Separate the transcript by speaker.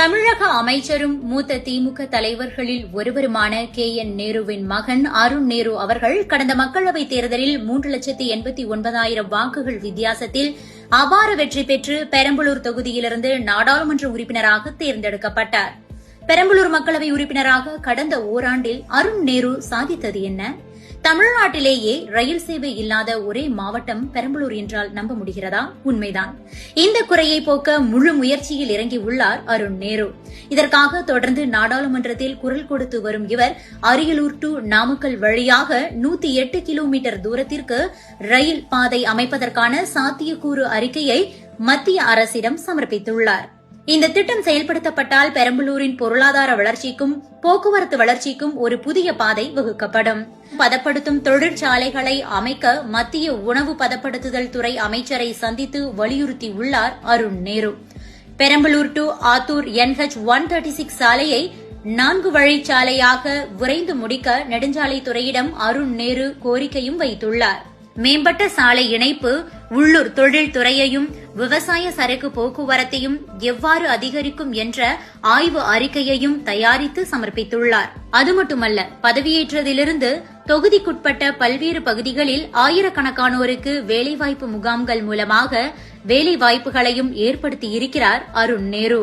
Speaker 1: தமிழக அமைச்சரும் மூத்த திமுக தலைவர்களில் ஒருவருமான கே என் நேருவின் மகன் அருண் நேரு அவர்கள் கடந்த மக்களவைத் தேர்தலில் மூன்று லட்சத்து எண்பத்தி ஒன்பதாயிரம் வாக்குகள் வித்தியாசத்தில் அபார வெற்றி பெற்று பெரம்பலூர் தொகுதியிலிருந்து நாடாளுமன்ற உறுப்பினராக தேர்ந்தெடுக்கப்பட்டாா் பெரம்பலூர் மக்களவை உறுப்பினராக கடந்த ஓராண்டில் அருண் நேரு சாதித்தது என்ன தமிழ்நாட்டிலேயே ரயில் சேவை இல்லாத ஒரே மாவட்டம் பெரம்பலூர் என்றால் நம்ப முடிகிறதா உண்மைதான் இந்த குறையை போக்க முழு முயற்சியில் இறங்கி உள்ளார் அருண் நேரு இதற்காக தொடர்ந்து நாடாளுமன்றத்தில் குரல் கொடுத்து வரும் இவர் அரியலூர் டு நாமக்கல் வழியாக நூத்தி எட்டு கிலோமீட்டர் தூரத்திற்கு ரயில் பாதை அமைப்பதற்கான சாத்தியக்கூறு அறிக்கையை மத்திய அரசிடம் சமர்ப்பித்துள்ளாா் இந்த திட்டம் செயல்படுத்தப்பட்டால் பெரம்பலூரின் பொருளாதார வளர்ச்சிக்கும் போக்குவரத்து வளர்ச்சிக்கும் ஒரு புதிய பாதை வகுக்கப்படும் பதப்படுத்தும் தொழிற்சாலைகளை அமைக்க மத்திய உணவு பதப்படுத்துதல் துறை அமைச்சரை சந்தித்து வலியுறுத்தியுள்ளார் Arun Nehru Perambalur to Attur NH one thirty six சாலையை நான்கு வழிச்சாலையாக விரைந்து முடிக்க நெடுஞ்சாலைத்துறையிடம் அருண் நேரு கோரிக்கையும் வைத்துள்ளார் மேம்பட்ட சாலை இணைப்பு உள்ளூர் தொழில்துறையையும் விவசாய சரக்கு போக்குவரத்தையும் எவ்வாறு அதிகரிக்கும் என்ற ஆய்வு அறிக்கையையும் தயாரித்து சமர்ப்பித்துள்ளார் அது மட்டுமல்ல பதவியேற்றதிலிருந்து தொகுதிக்குட்பட்ட பல்வேறு பகுதிகளில் ஆயிரக்கணக்கானோருக்கு வேலைவாய்ப்பு முகாம்கள் மூலமாக வேலைவாய்ப்புகளையும் ஏற்படுத்தியிருக்கிறார் அருண் நேரு